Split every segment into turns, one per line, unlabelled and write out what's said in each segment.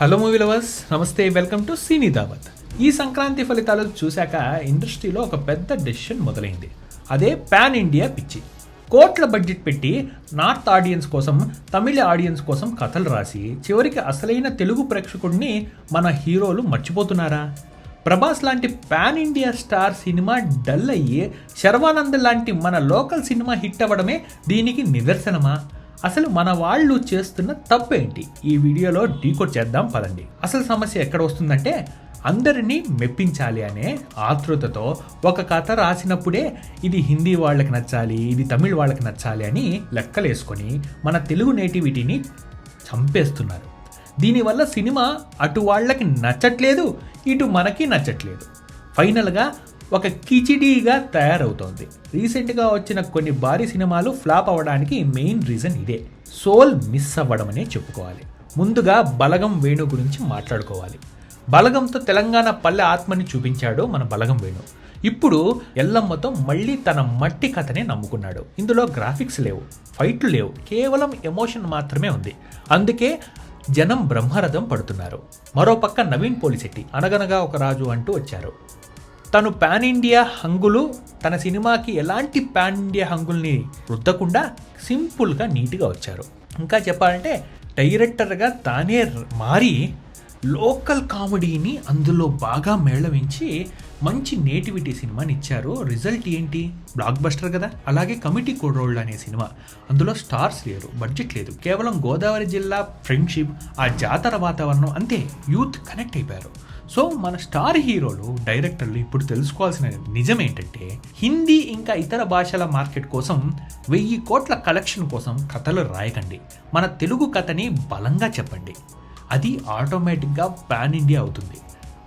Hello movie lovers namaste welcome to Cine Dawat ఈ సంక్రాంతి ఫలితాలు చూశాక ఇండస్ట్రీలో ఒక పెద్ద డెసిషన్ మొదలైంది. అదే పాన్ ఇండియా పిచ్చి. కోట్ల బడ్జెట్ పెట్టి నార్త్ ఆడియన్స్ కోసం తమిళ ఆడియన్స్ కోసం కథలు రాసి చివరికి అసలైన తెలుగు ప్రేక్షకుడిని మన హీరోలు మర్చిపోతున్నారా? ప్రభాస్ లాంటి pan India star cinema dull అయ్యి శర్వానంద్ లాంటి మన లోకల్ సినిమా హిట్ అవ్వడమే దీనికి నిదర్శనమా? అసలు మన వాళ్ళు చేస్తున్న తప్పేంటి? ఈ వీడియోలో డీకోడ్ చేద్దాం పదండి. అసలు సమస్య ఎక్కడ వస్తుందంటే అందరినీ మెప్పించాలి అనే ఆతృతతో ఒక కథ రాసినప్పుడే ఇది హిందీ వాళ్ళకి నచ్చాలి ఇది తమిళ్ వాళ్ళకి నచ్చాలి అని లెక్కలేసుకొని మన తెలుగు నేటివిటీని చంపేస్తున్నారు. దీనివల్ల సినిమా అటు వాళ్ళకి నచ్చట్లేదు ఇటు మనకి నచ్చట్లేదు. ఫైనల్గా ఒక కిచిడీగా తయారవుతోంది. రీసెంట్గా వచ్చిన కొన్ని భారీ సినిమాలు ఫ్లాప్ అవ్వడానికి మెయిన్ రీజన్ ఇదే. సోల్ మిస్ అవ్వడం అనే చెప్పుకోవాలి. ముందుగా బలగం వేణు గురించి మాట్లాడుకోవాలి. బలగంతో తెలంగాణ పల్లె ఆత్మని చూపించాడు మన బలగం వేణు. ఇప్పుడు ఎల్లమ్మతో మళ్ళీ తన మట్టి కథనే నమ్ముకున్నాడు. ఇందులో గ్రాఫిక్స్ లేవు ఫైట్లు లేవు కేవలం ఎమోషన్ మాత్రమే ఉంది. అందుకే జనం బ్రహ్మరథం పడుతున్నారు. మరోపక్క నవీన్ పోలిశెట్టి అనగనగా ఒక రాజు అంటూ వచ్చారు. తను పాన్ ఇండియా హంగులు తన సినిమాకి ఎలాంటి పాన్ ఇండియా హంగుల్ని రుద్దకుండా సింపుల్గా నీట్గా వచ్చారు. ఇంకా చెప్పాలంటే డైరెక్టర్గా తానే మారి లోకల్ కామెడీని అందులో బాగా మేళవించి మంచి నేటివిటీ సినిమాని ఇచ్చారు. రిజల్ట్ ఏంటి? బ్లాక్ బస్టర్ కదా. అలాగే కమిటీ కోడోళ్ళు అనే సినిమా. అందులో స్టార్స్ లేరు బడ్జెట్ లేదు. కేవలం గోదావరి జిల్లా ఫ్రెండ్షిప్ ఆ జాతర వాతావరణం అంతే. యూత్ కనెక్ట్ అయిపోయారు. సో మన స్టార్ హీరోలు డైరెక్టర్లు ఇప్పుడు తెలుసుకోవాల్సిన నిజం ఏంటంటే హిందీ ఇంకా ఇతర భాషల మార్కెట్ కోసం వెయ్యి కోట్ల కలెక్షన్ కోసం కథలు రాయకండి. మన తెలుగు కథని బలంగా చెప్పండి. అది ఆటోమేటిక్గా పాన్ ఇండియా అవుతుంది.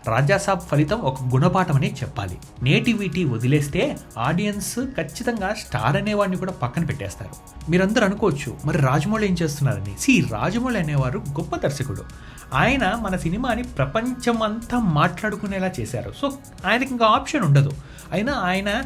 రాజాసాబ్ ఫలితం ఒక గుణపాఠమనే చెప్పాలి. నేటివిటీ వదిలేస్తే ఆడియన్స్ ఖచ్చితంగా స్టార్ అనేవాడిని కూడా పక్కన పెట్టేస్తారు. మీరందరూ అనుకోవచ్చు మరి రాజమౌళి ఏం చేస్తున్నారని? సి రాజమౌళి అనేవారు గొప్ప దర్శకుడు. ఆయన మన సినిమాని ప్రపంచం అంతా మాట్లాడుకునేలా చేశారు. సో ఆయనకి ఇంకా ఆప్షన్ ఉండదు. అయినా ఆయన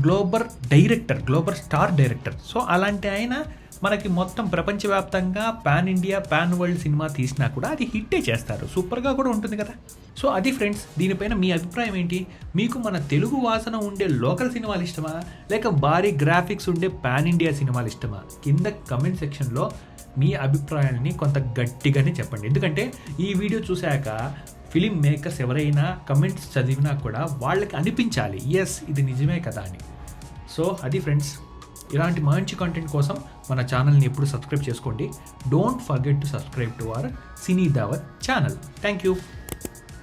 global director global star director. So అలాంటి ఆయన మనకి మొత్తం ప్రపంచవ్యాప్తంగా pan India pan world cinema తీసినా కూడా అది హిట్టే చేస్తారు. సూపర్గా కూడా ఉంటుంది కదా. సో అది ఫ్రెండ్స్ దీనిపైన మీ అభిప్రాయం ఏంటి? మీకు మన తెలుగు వాసన ఉండే లోకల్ సినిమాలు ఇష్టమా? లేక భారీ గ్రాఫిక్స్ ఉండే పాన్ ఇండియా సినిమాలు ఇష్టమా? కింద కమెంట్ సెక్షన్లో మీ అభిప్రాయాన్ని కొంత గట్టిగానే చెప్పండి. ఎందుకంటే ఈ వీడియో చూశాక ఫిలిం మేకర్స్ ఎవరైనా కమెంట్స్ చదివినా కూడా వాళ్ళకి అనిపించాలి. ఎస్ ఇది నిజమే కదా అని. సో అది ఫ్రెండ్స్ ఇలాంటి మంచి కంటెంట్ కోసం మన ఛానల్ని ఎప్పుడు సబ్స్క్రైబ్ చేసుకోండి. Don't forget to subscribe to our Cine Dawat channel thank you